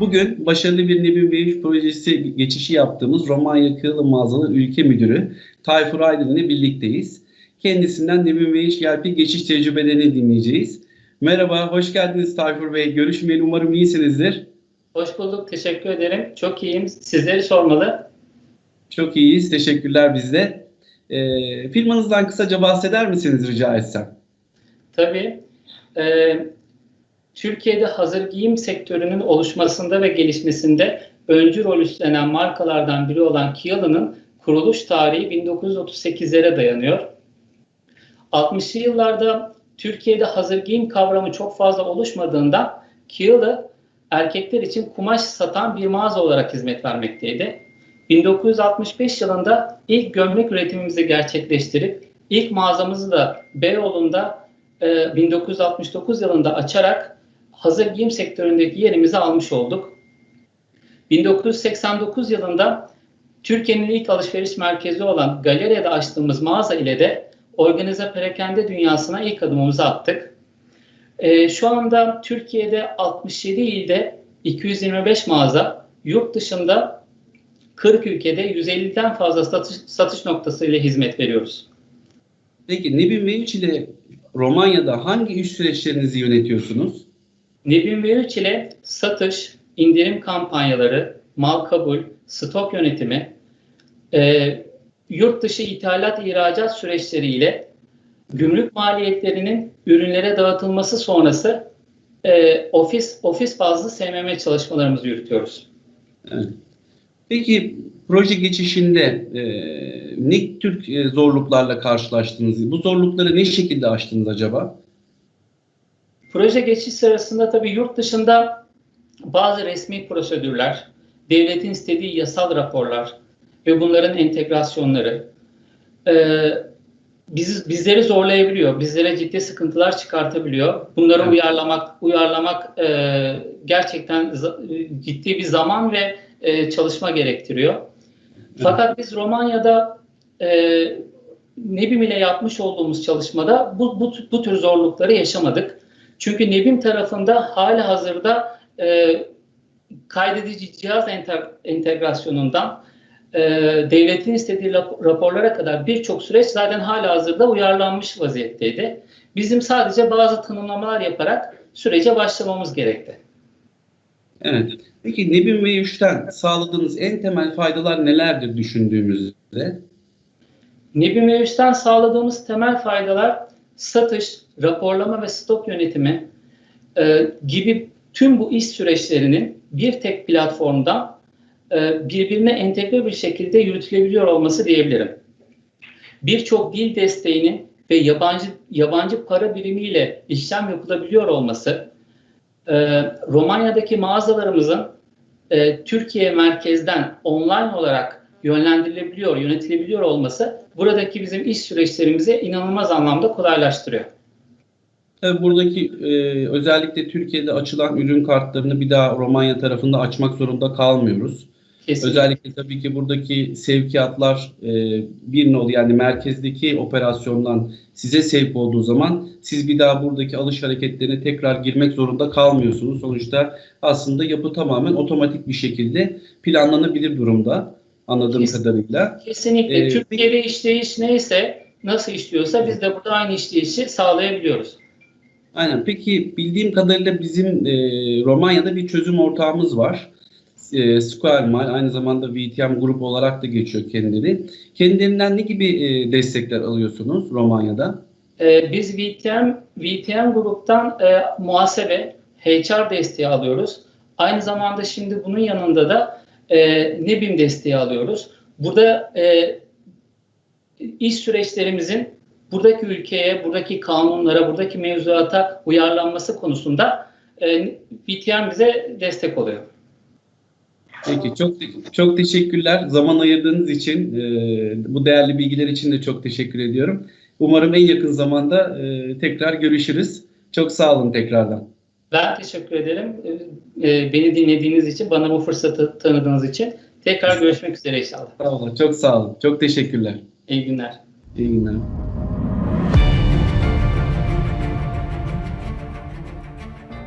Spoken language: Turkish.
Bugün başarılı bir Nebin Bey projesi geçişi yaptığımız Romanya Kığılı Mağazalı Ülke Müdürü Tayfur Aydın ile birlikteyiz. Kendisinden Nebin Bey HGRP geçiş tecrübelerini dinleyeceğiz. Merhaba, hoş geldiniz Tayfur Bey. Görüşmeyeli umarım iyisinizdir. Hoş bulduk, teşekkür ederim. Çok iyiyim. Sizleri sormalı. Çok iyiyiz, teşekkürler bizde. Ee, firmanızdan kısaca bahseder misiniz rica etsem? Tabii. e, Türkiye'de hazır giyim sektörünün oluşmasında ve gelişmesinde öncü rol üstlenen markalardan biri olan Kiyalı'nın kuruluş tarihi 1938'lere dayanıyor. 60'lı yıllarda Türkiye'de hazır giyim kavramı çok fazla oluşmadığından Kiyalı erkekler için kumaş satan bir mağaza olarak hizmet vermekteydi. 1965 yılında ilk gömlek üretimimizi gerçekleştirip ilk mağazamızı da Beyoğlu'nda e, 1969 yılında açarak hazır giyim sektöründeki yerimizi almış olduk. 1989 yılında Türkiye'nin ilk alışveriş merkezi olan Galeria'da açtığımız mağaza ile de organize perakende dünyasına ilk adımımızı attık. E, şu anda Türkiye'de 67 ilde 225 mağaza, yurt dışında 40 ülkede 150'den fazla satış, satış noktası ile hizmet veriyoruz. Peki Nebin Bey ile Romanya'da hangi iş süreçlerinizi yönetiyorsunuz? Nebin V3 ile satış, indirim kampanyaları, mal kabul, stok yönetimi, e, yurt dışı ithalat ihracat süreçleriyle gümrük maliyetlerinin ürünlere dağıtılması sonrası e, ofis ofis bazlı SMM çalışmalarımızı yürütüyoruz. Peki proje geçişinde e, ne tür e, zorluklarla karşılaştınız? Bu zorlukları ne şekilde aştınız acaba? Proje geçiş sırasında tabii yurt dışında bazı resmi prosedürler, devletin istediği yasal raporlar ve bunların entegrasyonları e, biz, bizleri zorlayabiliyor, bizlere ciddi sıkıntılar çıkartabiliyor. Bunları Evet. uyarlamak, uyarlamak e, gerçekten za- ciddi bir zaman ve e, çalışma gerektiriyor. Fakat biz Romanya'da e, Nebim ile yapmış olduğumuz çalışmada bu, bu, bu tür zorlukları yaşamadık. Çünkü Nebim tarafında hali hazırda e, kaydedici cihaz enter- entegrasyonundan e, devletin istediği rap- raporlara kadar birçok süreç zaten hala hazırda uyarlanmış vaziyetteydi. Bizim sadece bazı tanımlamalar yaparak sürece başlamamız gerekti. Evet. Peki Nebin ve 3'ten sağladığınız en temel faydalar nelerdir düşündüğümüzde? Nebim Mevüş'ten sağladığımız temel faydalar satış, raporlama ve stok yönetimi e, gibi tüm bu iş süreçlerinin bir tek platformdan e, birbirine entegre bir şekilde yürütülebiliyor olması diyebilirim. Birçok dil desteğinin ve yabancı yabancı para birimiyle işlem yapılabiliyor olması, e, Romanya'daki mağazalarımızın e, Türkiye merkezden online olarak yönlendirilebiliyor, yönetilebiliyor olması buradaki bizim iş süreçlerimizi inanılmaz anlamda kolaylaştırıyor. Tabii buradaki e, özellikle Türkiye'de açılan ürün kartlarını bir daha Romanya tarafında açmak zorunda kalmıyoruz. Kesinlikle. Özellikle tabii ki buradaki sevkiyatlar e, bir nol yani merkezdeki operasyondan size sevk olduğu zaman siz bir daha buradaki alış hareketlerine tekrar girmek zorunda kalmıyorsunuz. Sonuçta aslında yapı tamamen otomatik bir şekilde planlanabilir durumda anladığım Kes- kadarıyla. Kesinlikle. Ee, Türkiye'de işleyiş neyse, nasıl işliyorsa biz de burada aynı işleyişi sağlayabiliyoruz. Aynen. Peki bildiğim kadarıyla bizim e, Romanya'da bir çözüm ortağımız var. E, Square Mile aynı zamanda VTM grup olarak da geçiyor kendileri. Kendilerinden ne gibi e, destekler alıyorsunuz Romanya'da? Ee, biz VTM, VTM gruptan e, muhasebe, HR desteği alıyoruz. Aynı zamanda şimdi bunun yanında da e, NEBİM desteği alıyoruz. Burada e, iş süreçlerimizin buradaki ülkeye, buradaki kanunlara, buradaki mevzuata uyarlanması konusunda e, VTM bize destek oluyor. Peki çok çok teşekkürler. Zaman ayırdığınız için e, bu değerli bilgiler için de çok teşekkür ediyorum. Umarım en yakın zamanda e, tekrar görüşürüz. Çok sağ olun tekrardan. Ben teşekkür ederim. E, beni dinlediğiniz için, bana bu fırsatı tanıdığınız için. Tekrar görüşmek üzere inşallah. Sağ olun. Çok sağ olun. Çok teşekkürler. İyi günler. İyi günler.